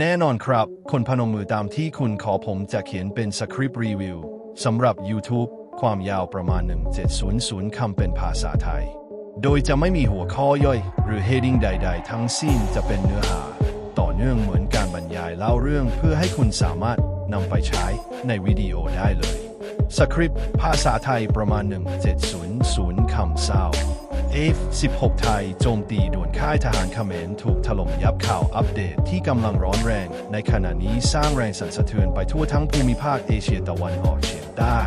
แน่นอนครับ คนพนมมือตามที่คุณขอผมจะเขียนเป็นสคริปต์รีวิวสำหรับ YouTube ความยาวประมาณ 1700 คำเป็นภาษาไทย โดยจะไม่มีหัวข้อย่อย หรือ heading ใด ๆ ทั้งสิ้นจะเป็นเนื้อหา ต่อเนื่องเหมือนการบรรยายเล่าเรื่องเพื่อให้คุณสามารถนำไปใช้ในวิดีโอได้เลย สคริปต์ภาษาไทยประมาณ 1700 คำเศร้า F16 ไทยโจมตีด่วนค่ายทหารเขมรถูกถล่มยับข่าวอัปเดตที่กำลังร้อนแรง ในขณะนี้สร้างแรงสั่นสะเทือนไปทั่วทั้งภูมิภาคเอเชียตะวันออกเฉียงใต้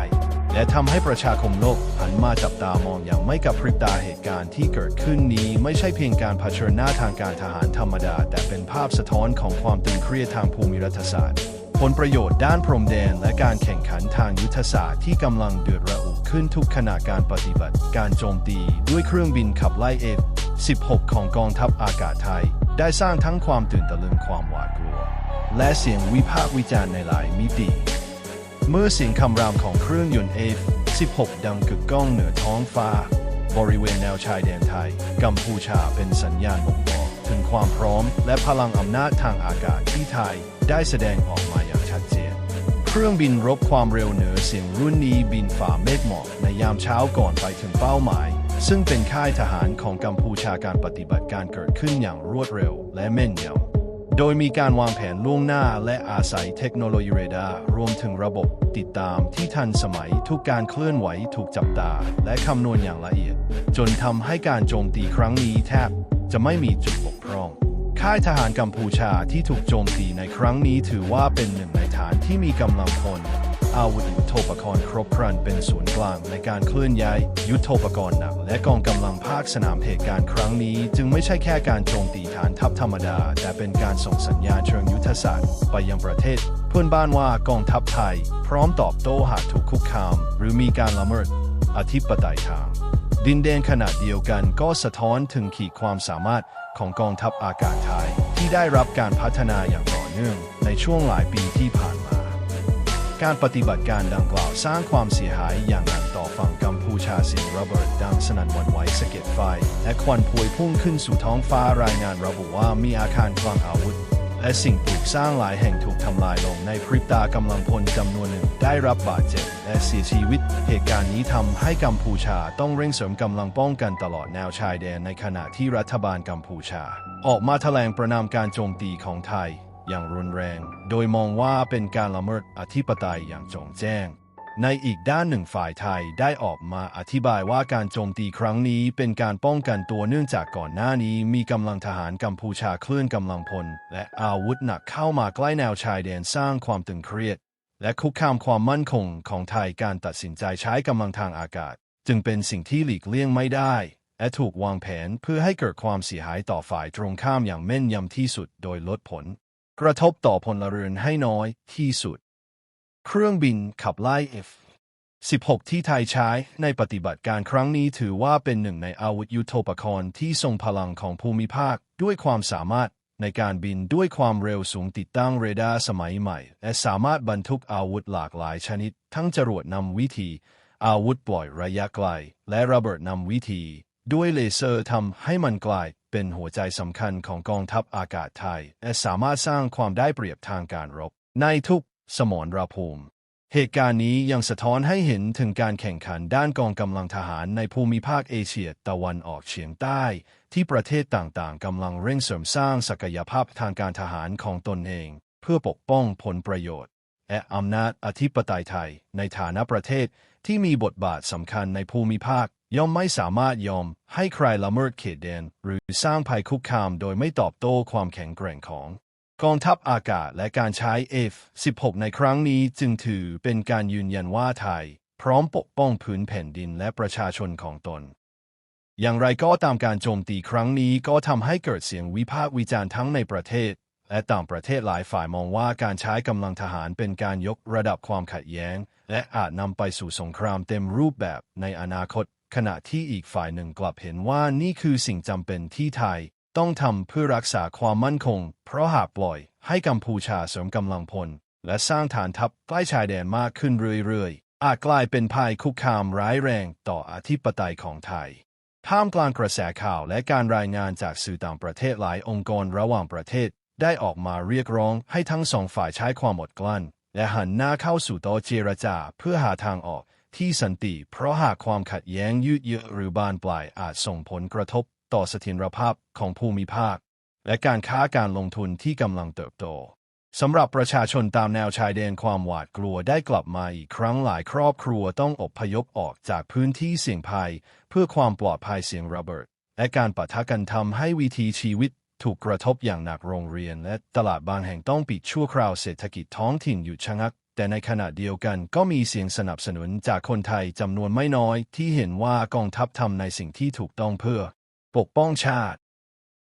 และทำให้ประชาคมโลกหันมาจับตามองอย่างไม่กับพริบตาเหตุการณ์ที่เกิดขึ้นนี้ไม่ใช่เพียงการเผชิญหน้าทางการทหารธรรมดา แต่เป็นภาพสะท้อนของความตึงเครียดทางภูมิรัฐศาสตร์ ผลประโยชน์ด้านพรมแดน และการแข่งขันทางยุทธศาสตร์ที่กำลังเดือดระอุ ขึ้นทุกขณะการปฏิบัติ การโจมตีด้วยเครื่องบินขับไล่ F-16 ของกองทัพอากาศไทย ได้สร้างทั้งความตื่นตะลึงความหวาดกลัว และเสียงวิพากษ์วิจารณ์ในหลายมิติ เมื่อเสียงคำรามของเครื่องยนต์ F-16 ดังกึกก้องเหนือท้องฟ้า บริเวณแนวชายแดนไทย กัมพูชาเป็นสัญญาณบ่งบอกถึงความพร้อม และพลังอำนาจทางอากาศที่ไทยได้แสดงออกมา ครื่องบินรบความเร็วเหนือเสียงรุ่นนี้บินฝ่าเมฆหมอกในยามเช้าก่อนไปถึงเป้าหมาย ซึ่งเป็นค่ายทหารของกัมพูชาการปฏิบัติการเกิดขึ้นอย่างรวดเร็วและแม่นยำ โดยมีการวางแผนล่วงหน้าและอาศัยเทคโนโลยีเรดาร์รวมถึงระบบติดตามที่ทันสมัยทุกการเคลื่อนไหวถูกจับตา และคำนวณอย่างละเอียด จนทำให้การโจมตีครั้งนี้แทบจะไม่มีจุดบกพร่อง ค่ายทหารกัมพูชาที่ถูกโจมตีในครั้งนี้ถือว่าเป็นหนึ่งใน ฐานที่มีกำลังพล อาวุธยุทโธปกรณ์ครบครันเป็นศูนย์กลางในการเคลื่อนย้าย ยุทโธปกรณ์หนัก และกองกำลังภาคสนามเหตุการณ์ครั้งนี้ จึงไม่ใช่แค่การโจมตีฐานทัพธรรมดา แต่เป็นการส่งสัญญาณเชิงยุทธศาสตร์ไปยังประเทศ เพื่อนบ้านว่ากองทัพไทย พร้อมตอบโต้หากถูกคุกคาม หรือมีการละเมิดอธิปไตยทาง ดินแดนขนาดเดียวกันก็สะท้อนถึงขีดความสามารถของกองทัพอากาศไทย ที่ได้รับการพัฒนาอย่างต่อเนื่องในช่วงหลายปีที่ผ่านมา การปฏิบัติการดังกล่าวสร้างความเสียหายอย่างหนักต่อฝั่งกัมพูชาเสียงระเบิดดังสนั่นวันไหวสะเก็ดไฟ และควันพวยพุ่งขึ้นสู่ท้องฟ้ารายงานระบุว่ามีอาคารคลังอาวุธ และสิ่งปลูกสร้างหลายแห่งถูกทำลายลงในพริบตากำลังพลจำนวนหนึ่ง ได้รับบาดเจ็บและเสียชีวิต เหตุการณ์นี้ทำให้กัมพูชาต้องเร่งเสริมกำลังป้องกันตลอดแนวชายแดนในขณะที่รัฐบาลกัมพูชา ออกมาแถลงประนามการโจมตีของไทย อย่างรุนแรง โดยมองว่าเป็นการละเมิดอธิปไตยอย่างจงแจ้งในอีกด้านหนึ่งฝ่ายไทยได้ออกมาอธิบายว่าการโจมตีครั้งนี้เป็นการป้องกันตัวเนื่องจากก่อนหน้านี้มีกำลังทหารกัมพูชาเคลื่อนกำลังพล และอาวุธหนักเข้ามาใกล้แนวชายแดนสร้างความตึงเครียด และคุกคามความมั่นคงของไทยการตัดสินใจใช้กำลังทางอากาศ จึงเป็นสิ่งที่หลีกเลี่ยงไม่ได้ และถูกวางแผนเพื่อให้เกิดความเสียหายต่อฝ่ายตรงข้ามอย่างแม่นยำที่สุดโดยลดผล กระทบต่อพลเรือนให้น้อยที่สุด เครื่องบินขับไล่ F 16 ที่ไทยใช้ในปฏิบัติการครั้งนี้ถือว่าเป็นหนึ่งในอาวุธยุโทโธปกรณ์ที่ทรงพลังของภูมิภาคด้วยความสามารถ ในการบินด้วยความเร็วสูงติดตั้งเรดาร์สมัยใหม่ และสามารถบรรทุกอาวุธหลากหลายชนิด ทั้งจรวดนำวิธี อาวุธปล่อยระยะไกล และระเบิดนำวิธี ด้วยเลเซอร์ทำให้มันกลายเป็นหัวใจสำคัญของกองทัพอากาศไทย และสามารถสร้างความได้เปรียบทางการรบ ในทุกสมรภูมิ เหตุการณ์นี้ยังสะท้อนให้เห็นถึงการแข่งขันด้านกองกำลังทหารในภูมิภาคเอเชียตะวันออกเฉียงใต้ ที่ประเทศต่างๆกำลังเร่งเสริมสร้างศักยภาพทางการทหารของตนเอง เพื่อปกป้องผลประโยชน์ และอำนาจอธิปไตยไทย ในฐานะประเทศที่มีบทบาทสำคัญในภูมิภาค ย่อมไม่สามารถยอมให้ใครละเมิดเขตแดน หรือสร้างภัยคุกคามโดยไม่ตอบโต้ความแข็งแกร่งของกองทัพอากาศและการใช้ F-16 ในครั้งนี้จึงถือเป็นการยืนยันว่าไทย พร้อมปกป้องพื้นแผ่นดินและประชาชนของตน อย่างไรก็ตามการโจมตีครั้งนี้ก็ทำให้เกิดเสียงวิพากษ์วิจารณ์ทั้งในประเทศ และต่างประเทศหลายฝ่ายมองว่าการใช้กำลังทหารเป็นการยกระดับความขัดแย้ง และอาจนำไปสู่สงครามเต็มรูปแบบในอนาคต ขณะที่อีกฝ่ายหนึ่งกลับเห็นว่านี่คือสิ่งจำเป็นที่ไทย ต้องทำเพื่อรักษาความมั่นคง เพราะหากปล่อย ให้กัมพูชาเสริมกำลังพล และสร้างฐานทัพใกล้ชายแดนมากขึ้นเรื่อยๆอาจกลายเป็นภัยคุกคามร้ายแรงต่ออธิปไตยของไทย ท่ามกลางกระแสข่าวและการรายงานจากสื่อต่างประเทศหลายองค์กรระหว่างประเทศ ได้ออกมาเรียกร้องให้ทั้งสองฝ่ายใช้ความอดกลั้น และหันหน้าเข้าสู่โต๊ะเจรจาเพื่อหาทางออกที่สันติ เพราะหากความขัดแย้งยืดเยื้อหรือบานปลายอาจส่งผลกระทบต่อเสถียรภาพของภูมิภาค และการค้าการลงทุนที่กำลังเติบโต สำหรับประชาชนตามแนวชายแดนความหวาดกลัวได้กลับมาอีกครั้งหลายครอบครัวต้องอบพยพออกจากพื้นที่เสี่ยงภัย เพื่อความปลอดภัยเสียงระเบิด และการปะทะกันทำให้วิถีชีวิตถูกกระทบอย่างหนักโรงเรียน และตลาดบางแห่งต้องปิดชั่วคราวเศรษฐกิจท้องถิ่นหยุดชะงัก แต่ในขณะเดียวกันก็มีเสียงสนับสนุนจากคนไทยจำนวนไม่น้อย ที่เห็นว่ากองทัพทำในสิ่งที่ถูกต้องเพื่อ ปกป้องชาติ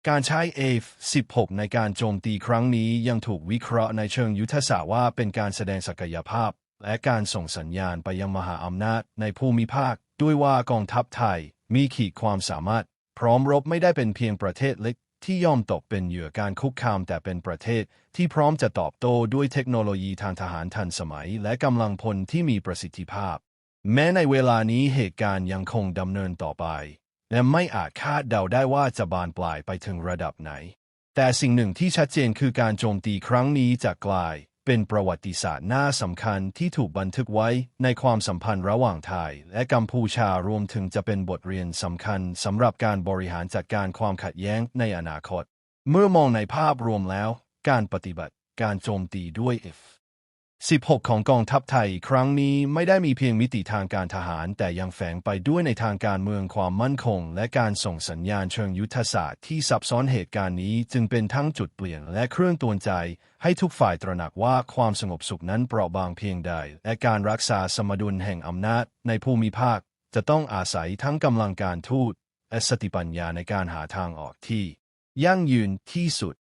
การใช้ F-16 ในการโจมตีครั้งนี้ยังถูกวิเคราะห์ในเชิงยุทธศาสตร์ว่าเป็นการแสดงศักยภาพ และการส่งสัญญาณไปยังมหาอำนาจในภูมิภาค ด้วยว่ากองทัพไทยมีขีดความสามารถ พร้อมรบไม่ได้เป็นเพียงประเทศเล็กที่ยอมตกเป็นเหยื่อการคุกคามแต่เป็นประเทศ ที่พร้อมจะตอบโต้ด้วยเทคโนโลยีทางทหารทันสมัย และกำลังพลที่มีประสิทธิภาพ แม้ในเวลานี้เหตุการณ์ยังคงดำเนินต่อไป และไม่อาจคาดเดาได้ว่าจะบานปลายไปถึงระดับไหน แต่สิ่งหนึ่งที่ชัดเจนคือการโจมตีครั้งนี้จะกลาย เป็นประวัติศาสตร์หน้าสำคัญที่ถูกบันทึกไว้ในความสัมพันธ์ระหว่างไทย และกัมพูชารวมถึงจะเป็นบทเรียนสำคัญสำหรับการบริหารจัดการความขัดแย้งในอนาคต เมื่อมองในภาพรวมแล้ว การปฏิบัติการโจมตีด้วย F 16 ของกองทัพไทยครั้งนี้ไม่ได้มีเพียงมิติทางการทหาร แต่ยังแฝงไปด้วยในทางการเมืองความมั่นคง และการส่งสัญญาณเชิงยุทธศาสตร์ที่ซับซ้อนเหตุการณ์นี้จึงเป็นทั้งจุดเปลี่ยนและเครื่องตัวนใจ ให้ทุกฝ่ายตระหนักว่าความสงบสุขนั้นเปราะบางเพียงใด และการรักษาสมดุลแห่งอำนาจในภูมิภาค จะต้องอาศัยทั้งกำลังการทูตและสติปัญญาในการหาทางออกที่ ยั่งยืนที่สุด